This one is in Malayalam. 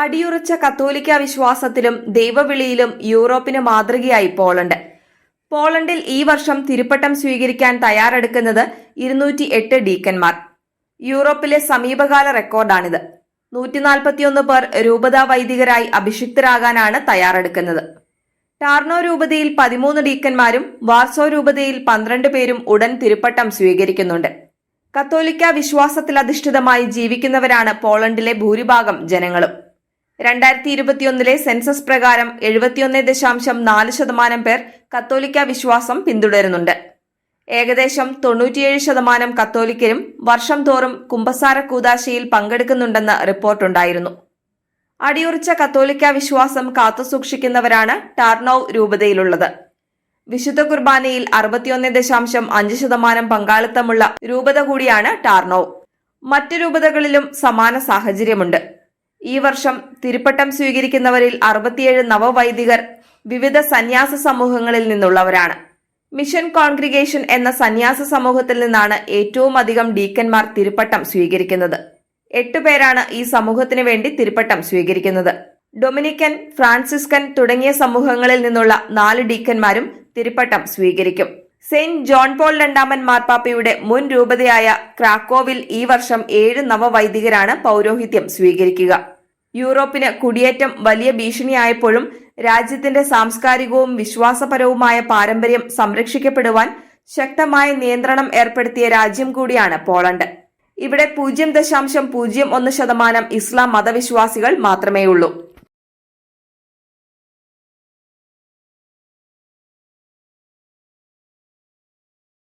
അടിയുറച്ച കത്തോലിക്ക വിശ്വാസത്തിലും ദൈവവിളിയിലും യൂറോപ്പിന് മാതൃകയായി പോളണ്ട്. പോളണ്ടിൽ ഈ വർഷം തിരുപ്പട്ടം സ്വീകരിക്കാൻ തയ്യാറെടുക്കുന്നത് ഇരുന്നൂറ്റി എട്ട് ഡീക്കന്മാർ. യൂറോപ്പിലെ സമീപകാല റെക്കോർഡാണിത്. നൂറ്റി നാൽപ്പത്തിയൊന്ന് പേർ രൂപതാ വൈദികരായി അഭിഷിക്തരാകാനാണ് തയ്യാറെടുക്കുന്നത്. ടാർണോ രൂപതയിൽ പതിമൂന്ന് ഡീക്കന്മാരും വാർസോ രൂപതയിൽ പന്ത്രണ്ട് പേരും ഉടൻ തിരുപ്പട്ടം സ്വീകരിക്കുന്നുണ്ട്. കത്തോലിക്ക വിശ്വാസത്തിലധിഷ്ഠിതമായി ജീവിക്കുന്നവരാണ് പോളണ്ടിലെ ഭൂരിഭാഗം ജനങ്ങളും. രണ്ടായിരത്തി ഇരുപത്തിയൊന്നിലെ സെൻസസ് പ്രകാരം എഴുപത്തിയൊന്ന് ദശാംശം നാല് ശതമാനം പേർ കത്തോലിക്ക വിശ്വാസം പിന്തുടരുന്നുണ്ട്. ഏകദേശം തൊണ്ണൂറ്റിയേഴ് ശതമാനം കത്തോലിക്കരും വർഷം തോറും കുംഭസാര കൂതാശയിൽ പങ്കെടുക്കുന്നുണ്ടെന്ന് റിപ്പോർട്ടുണ്ടായിരുന്നു. അടിയുറച്ച കത്തോലിക്ക വിശ്വാസം കാത്തുസൂക്ഷിക്കുന്നവരാണ് ടാർണോവ് രൂപതയിലുള്ളത്. വിശുദ്ധ കുർബാനയിൽ അറുപത്തിയൊന്ന് ദശാംശം അഞ്ച് ശതമാനം പങ്കാളിത്തമുള്ള രൂപത കൂടിയാണ് ടാർനോവ് മറ്റു രൂപതകളിലും സമാന സാഹചര്യമുണ്ട്. ഈ വർഷം തിരുപ്പട്ടം സ്വീകരിക്കുന്നവരിൽ അറുപത്തിയേഴ് നവവൈദികർ വിവിധ സന്യാസ സമൂഹങ്ങളിൽ നിന്നുള്ളവരാണ്. മിഷൻ കോൺഗ്രിഗേഷൻ എന്ന സന്യാസ സമൂഹത്തിൽ നിന്നാണ് ഏറ്റവും അധികം ഡീക്കന്മാർ തിരുപ്പട്ടം സ്വീകരിക്കുന്നത്. എട്ടു പേരാണ് ഈ സമൂഹത്തിന് വേണ്ടി തിരുപ്പട്ടം സ്വീകരിക്കുന്നത്. ഡൊമിനിക്കൻ ഫ്രാൻസിസ്കൻ തുടങ്ങിയ സമൂഹങ്ങളിൽ നിന്നുള്ള നാല് ഡീക്കന്മാരും തിരുപ്പട്ടം സ്വീകരിക്കും. സെയിന്റ് ജോൺ പോൾ രണ്ടാമൻ മാർപ്പാപ്പയുടെ മുൻ രൂപതയായ ക്രാക്കോവിൽ ഈ വർഷം ഏഴ് നവവൈദികരാണ് പൗരോഹിത്യം സ്വീകരിക്കുക. യൂറോപ്പിന് കുടിയേറ്റം വലിയ ഭീഷണിയായപ്പോഴും രാജ്യത്തിന്റെ സാംസ്കാരികവും വിശ്വാസപരവുമായ പാരമ്പര്യം സംരക്ഷിക്കപ്പെടുവാൻ ശക്തമായ നിയന്ത്രണം ഏർപ്പെടുത്തിയ രാജ്യം കൂടിയാണ് പോളണ്ട്. ഇവിടെ പൂജ്യം ദശാംശം പൂജ്യം ഒന്ന് ശതമാനം ഇസ്ലാം മതവിശ്വാസികൾ മാത്രമേയുള്ളൂ.